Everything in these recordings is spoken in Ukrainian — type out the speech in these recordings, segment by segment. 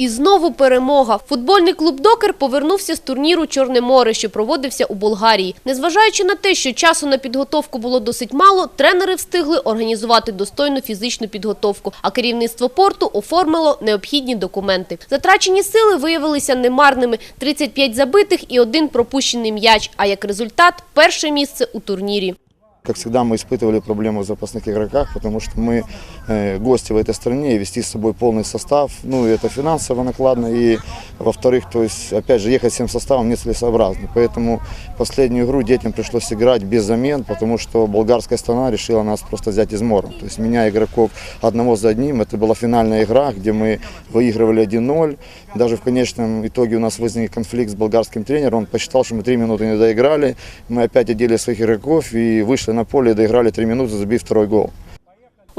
І знову перемога. Футбольний клуб «Докер» повернувся з турніру «Чорне море», що проводився у Болгарії. Незважаючи на те, що часу на підготовку було досить мало, тренери встигли організувати достойну фізичну підготовку, а керівництво порту оформило необхідні документи. Затрачені сили виявилися немарними – 35 забитих і один пропущений м'яч, а як результат – перше місце у турнірі. Как всегда, мы испытывали проблемы в запасных игроках, потому что мы э, гости в этой стране, и вести с собой полный состав, ну, это финансово накладно, и, во-вторых, то есть, опять же, ехать всем составом нецелесообразно. Поэтому последнюю игру детям пришлось играть без замен, потому что болгарская страна решила нас просто взять измором. То есть, меня игроков одного за одним, это была финальная игра, где мы выигрывали 1-0. Даже в конечном итоге у нас возник конфликт с болгарским тренером, он посчитал, что мы три минуты не доиграли, мы опять одели своих игроков и вышли на поле и доиграли три минуты, забив второй гол.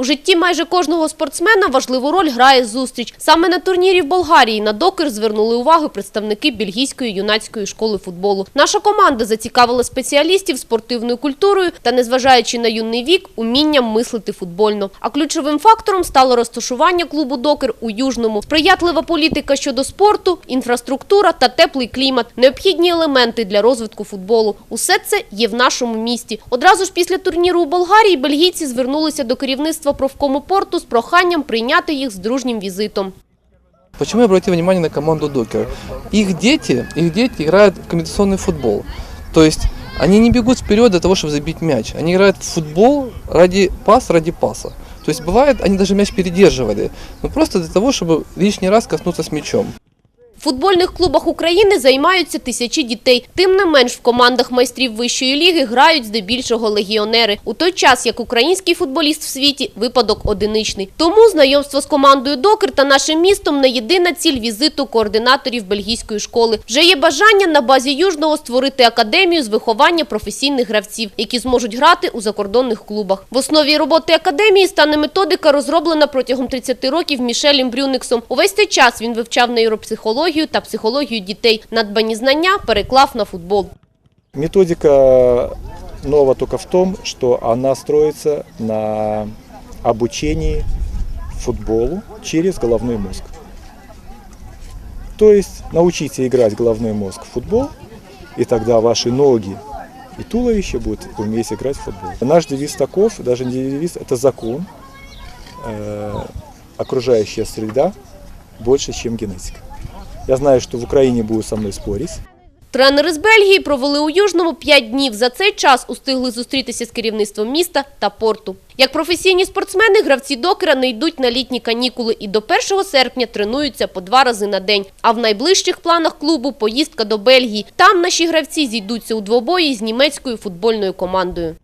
У житті майже кожного спортсмена важливу роль грає зустріч. Саме на турнірі в Болгарії на докер звернули увагу представники бельгійської юнацької школи футболу. Наша команда зацікавила спеціалістів спортивною культурою та, незважаючи на юний вік, умінням мислити футбольно. А ключовим фактором стало розташування клубу докер у Южному. Сприятлива політика щодо спорту, інфраструктура та теплий клімат – необхідні елементи для розвитку футболу. Усе це є в нашому місті. Одразу ж після турніру у Болгарії бельгійці звернулися до керівництва профкому порту з проханням прийняти їх з дружнім візитом. Почему я обратил внимание на команду Докер? Их дети, их дети играют в комбинационный футбол. То есть они не бегут вперед для того, чтобы забить мяч. Они играют в футбол ради пас, ради паса. То есть бывает, они даже мяч передерживали, но просто для того, чтобы лишний раз коснуться с мячом. Футбольних клубах України займаються тисячі дітей. Тим не менш, в командах майстрів вищої ліги грають здебільшого легіонери. У той час, як український футболіст в світі – випадок одиничний. Тому знайомство з командою «Докер» та нашим містом – не єдина ціль візиту координаторів бельгійської школи. Вже є бажання на базі Южного створити академію з виховання професійних гравців, які зможуть грати у закордонних клубах. В основі роботи академії стане методика, розроблена протягом 30 років Мішелем Брюниксом. Увесь цей час він вивчав нейропсихологію та психологію дітей. Надбані знання переклав на футбол. Методика нова только в том, что она строится на обучении футболу через головной мозг. То есть научите играть головной мозг в футбол, и тогда ваши ноги и туловище будут уметь играть в футбол. Наш девиз таков, даже не девиз, это закон. Э, окружающая среда больше, чем генетика. Я знаю, что в Украине будут со мной спорить. Тренери з Бельгії провели у Южному 5 днів. За цей час устигли зустрітися з керівництвом міста та порту. Як професійні спортсмени, гравці докера не йдуть на літні канікули і до 1 серпня тренуються по два рази на день. А в найближчих планах клубу поїздка до Бельгії. Там наші гравці зійдуться у двобої з німецькою футбольною командою.